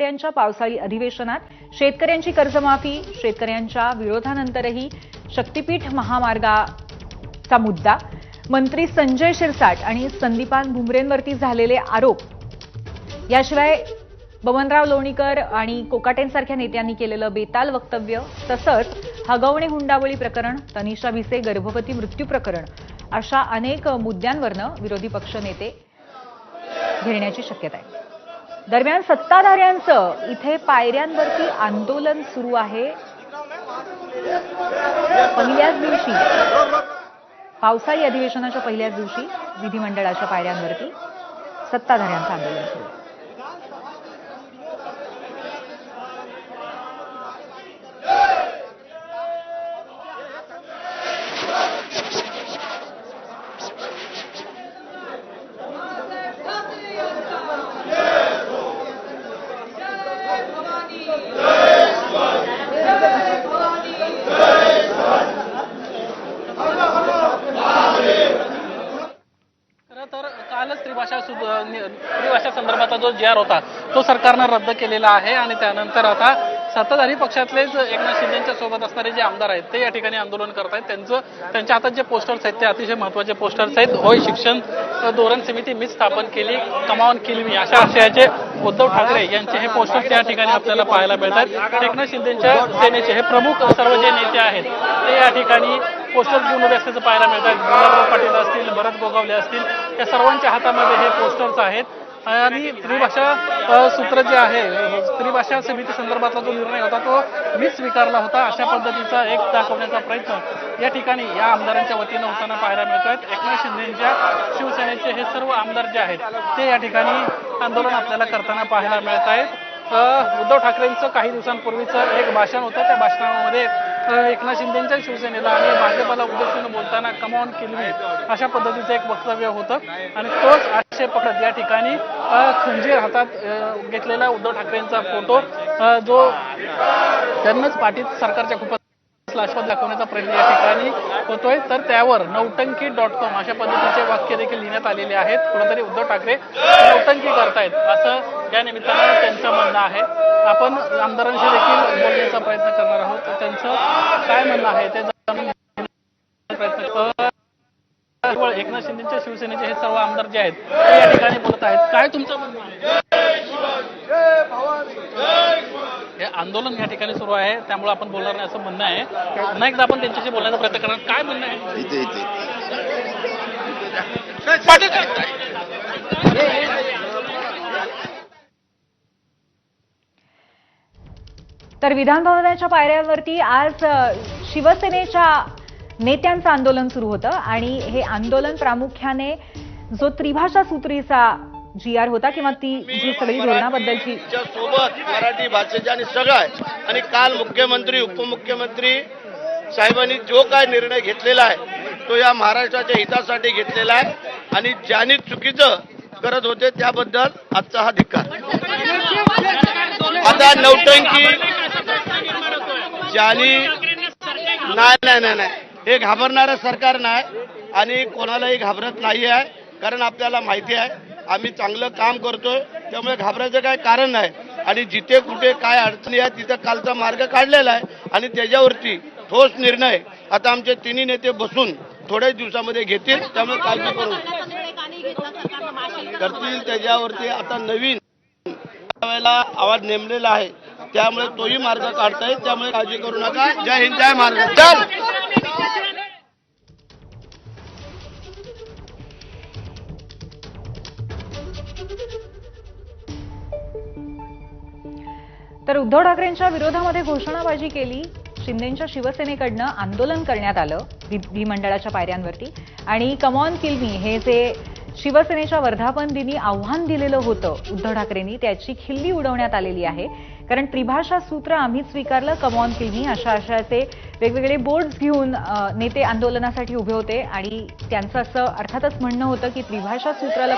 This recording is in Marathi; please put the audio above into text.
आठवड्यांच्या पावसाळी अधिवेशनात शेतकऱ्यांची कर्जमाफी शेतकऱ्यांच्या विरोधानंतरही शक्तीपीठ महामार्गाचा मुद्दा मंत्री संजय शिरसाट आणि संदीपान भुमरेंवरती झालेले आरोप. याशिवाय बबनराव लोणीकर आणि कोकाटेंसारख्या नेत्यांनी केलेलं बेताल वक्तव्य तसंच हगवणे हुंडावळी प्रकरण तनिषा भिसे गर्भवती मृत्यू प्रकरण अशा अनेक मुद्द्यांवरनं विरोधी पक्ष नेते घेण्याची शक्यता आहे. दरम्यान सत्ताधाऱ्यांचं इथे पायऱ्यांवरती आंदोलन सुरू आहे. पहिल्याच दिवशी पावसाळी अधिवेशनाच्या पहिल्याच दिवशी विधिमंडळाच्या पायऱ्यांवरती सत्ताधाऱ्यांचं आंदोलन सुरू. कालच त्रिभाषा त्रिभाषा संदर्भाचा जो जी आर होता तो सरकारनं रद्द केलेला आहे आणि त्यानंतर आता सत्ताधारी पक्षातलेच एकनाथ शिंदेच्या सोबत असणारे जे आमदार आहेत ते या ठिकाणी आंदोलन करत आहेत. त्यांचं त्यांच्या हातात जे पोस्टर्स आहेत ते अतिशय महत्त्वाचे पोस्टर्स आहेत. होय शिक्षण धोरण समिती मीच स्थापन केली कमावून केली मी. अशा आशयाचे उद्धव ठाकरे यांचे हे पोस्टर्स या ठिकाणी आपल्याला पाहायला मिळतात एकनाथ शिंदेच्या सेनेचे हे प्रमुख सर्व जे नेते आहेत ते या ठिकाणी पोस्टर्स घेऊन उभे असल्याचं पाहायला मिळतात गुलाबराव पाटील असतील भरत गोगावले असतील या सर्वांच्या हातामध्ये हे पोस्टर्स आहेत. आणि त्रिभाषा सूत्र जे आहे त्रिभाषा समिती संदर्भातला जो निर्णय होता तो मीच स्वीकारला होता अशा पद्धतीचा एक दाखवण्याचा प्रयत्न या ठिकाणी या आमदारांच्या वतीनं होताना पाहायला मिळतोय. एकनाथ शिंदेच्या शिवसेनेचे हे सर्व आमदार जे आहेत ते या ठिकाणी आंदोलन आपल्याला करताना पाहायला मिळत आहेत उद्धव ठाकरेंचं काही दिवसांपूर्वीचं एक भाषण होतं. त्या भाषणामध्ये एकनाथ शिंदेच्या शिवसेनेला आणि भाजपाला उद्देशून बोलताना कमॉन किलवी अशा पद्धतीचं एक वक्तव्य होतं. आणि तोच आक्षेप पकडत या ठिकाणी खंजीर हातात घेतलेला उद्धव ठाकरेंचा फोटो जो त्यांनाच पाठीत सरकारच्या खूपच लाशपत दाखवण्याचा प्रयत्न या ठिकाणी होतोय. तर त्यावर नौटंकी डॉट कॉम अशा पद्धतीचे वाक्य देखील लिहिण्यात आलेले आहेत. कुठेतरी उद्धव ठाकरे नौटंकी करतायत असं या निमित्तानं त्यांचं म्हणणं आहे. आपण आमदारांशी देखील बोलण्याचा प्रयत्न करणार आहोत. त्यांचं काय म्हणणं आहे ते जाणून प्रयत्न केवळ एकनाथ शिंदेच्या शिवसेनेचे हे सर्व आमदार जे आहेत ते या ठिकाणी बोलत आहेत. काय तुमचं म्हणणं आहे? आंदोलन या ठिकाणी सुरू आहे त्यामुळे आपण बोलणार नाही असं म्हणणं आहे. पुन्हा एकदा आपण त्यांच्याशी बोलण्याचा प्रयत्न करणार. काय म्हणणं आहे? तर विधानभवनाच्या पायऱ्यांवरती आज शिवसेनेच्या नेत्यांचं आंदोलन सुरू होतं आणि हे आंदोलन प्रामुख्याने जो त्रिभाषा सूत्रीचा जी आर होता किंवा ती जी सगळी धोरणाबद्दलची सोबत मराठी भाषेचे आणि सगळं आहे. आणि काल मुख्यमंत्री उपमुख्यमंत्री साहेबांनी जो काय निर्णय घेतलेला आहे तो या महाराष्ट्राच्या हितासाठी घेतलेला आहे. आणि ज्यांनी चुकीचं करत होते त्याबद्दल आजचा हा धिक्कार. आता नौटंकी ज्यांनी नाही नाही नाही नाही. हे घाबरणारं सरकार नाही आणि कोणालाही घाबरत नाही आहे कारण आपल्याला माहिती आहे आम्ही चांगलं काम करतोय त्यामुळे घाबरायचं काय कारण नाही. आणि जिथे कुठे काय अडचणी आहे तिथं कालचा मार्ग काढलेला आहे आणि त्याच्यावरती ठोस निर्णय आता आमचे तिन्ही नेते बसून थोड्याच दिवसामध्ये घेतील त्यामुळे काळजी करू. करतील त्याच्यावरती आता नवीन वेळेला आवाज नेमलेला आहे त्यामुळे तोही मार्ग काढता येईल त्यामुळे काळजी करू नका. जय हिंद जय महाराज चल तर उद्धव ठाकरेंच्या विरोधामध्ये घोषणाबाजी केली. शिंदेच्या शिवसेनेकडनं आंदोलन करण्यात आलं विधिमंडळाच्या पायऱ्यांवरती. आणि कमॉन किल्मी हे जे शिवसेनेच्या वर्धापन दिनी आव्हान दिलेलं होतं उद्धव ठाकरेंनी त्याची खिल्ली उडवण्यात आलेली आहे. कारण त्रिभाषा सूत्र आम्ही स्वीकारलं कमॉन किल्मी अशा आशयाचे वेगवेगळे बोर्ड्स घेऊन नेते आंदोलनासाठी उभे होते. आणि त्यांचं असं अर्थातच म्हणणं होतं की त्रिभाषा सूत्राला